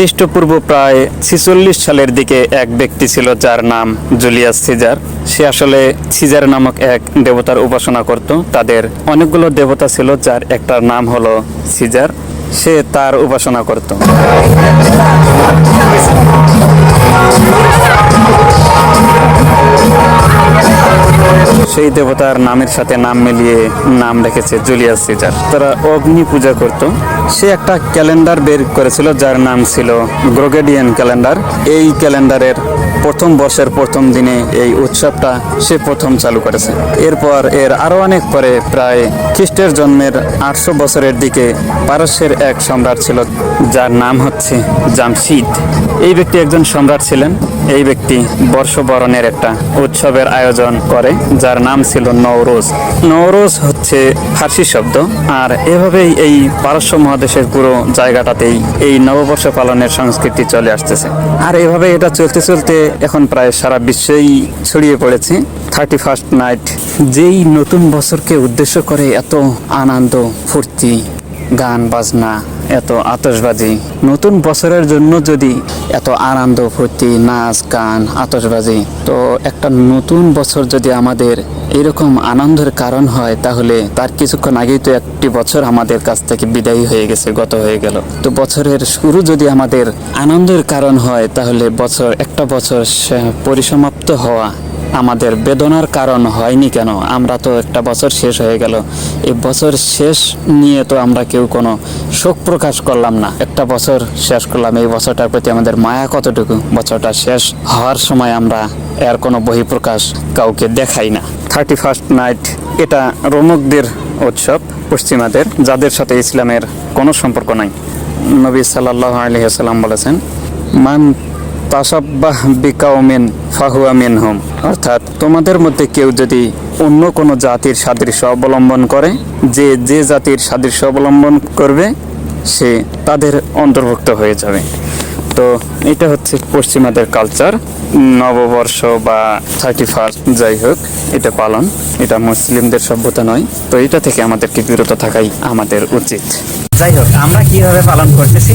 খ্রিস্টপূর্ব প্রায় ছিচল্লিশ সালের দিকে এক ব্যক্তি ছিল যার নাম জুলিয়াস সিজার। সে আসলে সিজার নামক এক দেবতার উপাসনা করত। তাদের অনেকগুলো দেবতা ছিল যার একটা নাম হলো সিজার। সে তার উপাসনা করত। সেই দেবতার নামের সাথে নাম মিলিয়ে নাম রেখেছে জুলিয়াস সিজার। তারা অগ্নি পূজা করত। সে একটা ক্যালেন্ডার বের করেছিল যার নাম ছিল গ্রোগেডিয়ান ক্যালেন্ডার। এই ক্যালেন্ডারের প্রথম বর্ষের প্রথম দিনে এই উৎসবটা সে প্রথম চালু করেছে। এরপর এর আরও অনেক পরে প্রায় খ্রিস্টের জন্মের আটশো বছরের দিকে পারস্যের এক সম্রাট ছিল, যার নাম হচ্ছে জামশিদ। এই ব্যক্তি একজন সম্রাট ছিলেন। এই ব্যক্তি বর্ষবরণের একটা উৎসবের আয়োজন করে, যার নাম ছিল নওরোজ। নওরোজ হচ্ছে ফার্সি শব্দ, আর এভাবেই এই পারস্য মহাদেশের পুরো জায়গাটাতেই এই নববর্ষ পালনের সংস্কৃতি চলে আসতেছে। আর এভাবে এটা চলতে চলতে এখন প্রায় সারা বিশ্বেই ছড়িয়ে পড়েছে। থার্টি ফার্স্ট নাইট যেই নতুন বছরকে উদ্দেশ্য করে এত আনন্দ, ফুর্তি, গান, বাজনা এত আতশবাজি। নতুন বছরের জন্য যদি এত আনন্দ, ফুর্তি, নাচ, গান, আতশবাজি, তো একটা নতুন বছর যদি আমাদের এরকম আনন্দের কারণ হয়, তাহলে তার কিছুক্ষণ আগেই তো একটি বছর আমাদের কাছ থেকে বিদায়ী হয়ে গেছে, গত হয়ে গেল। তো বছরের শুরু যদি আমাদের আনন্দের কারণ হয়, তাহলে বছর, একটা বছর পরিসমাপ্ত হওয়া আমাদের বেদনার কারণ হয়নি কেন? আমরা তো একটা বছর শেষ হয়ে গেল। এই বছর শেষ নিয়ে তো আমরা কেউ কোনো শোক প্রকাশ করলাম না। একটা বছর শেষ করলাম। এই বছরটার প্রতি আমাদের মায়া কতটুকু? বছরটা শেষ হওয়ার সময় আমরা এর কোনো বহিঃপ্রকাশ কাউকে দেখাই না। থার্টি ফার্স্ট নাইট, এটা রোমকদের উৎসব পশ্চিমাদের, যাদের সাথে ইসলামের কোনো সম্পর্ক নাই। নবী সাল্লাহ আলহিহাল্লাম বলেছেন, মান তাসাব্বাহ বিকাউমিন ফাহুয়া মিনহুম। অর্থাৎ তোমাদের মধ্যে কেউ যদি অন্য কোনো জাতির সাদৃশ্য অবলম্বন করে, যে যে জাতির সাদৃশ্য অবলম্বন করবে, সে তাদের অন্তর্ভুক্ত হয়ে যাবে। তো এটা হচ্ছে পশ্চিমাদের কালচার নববর্ষ বা থার্টি ফার্স্ট যাই হোক, এটা পালন। এটা মুসলিমদের সভ্যতা নয়। তো এটা থেকে আমাদেরকে বিরত থাকাই আমাদের উচিত। যাই হোক, আমরা কীভাবে পালন করতেছি?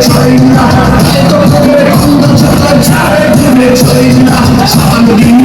train, I'm a train, I'm a train, I'm a train,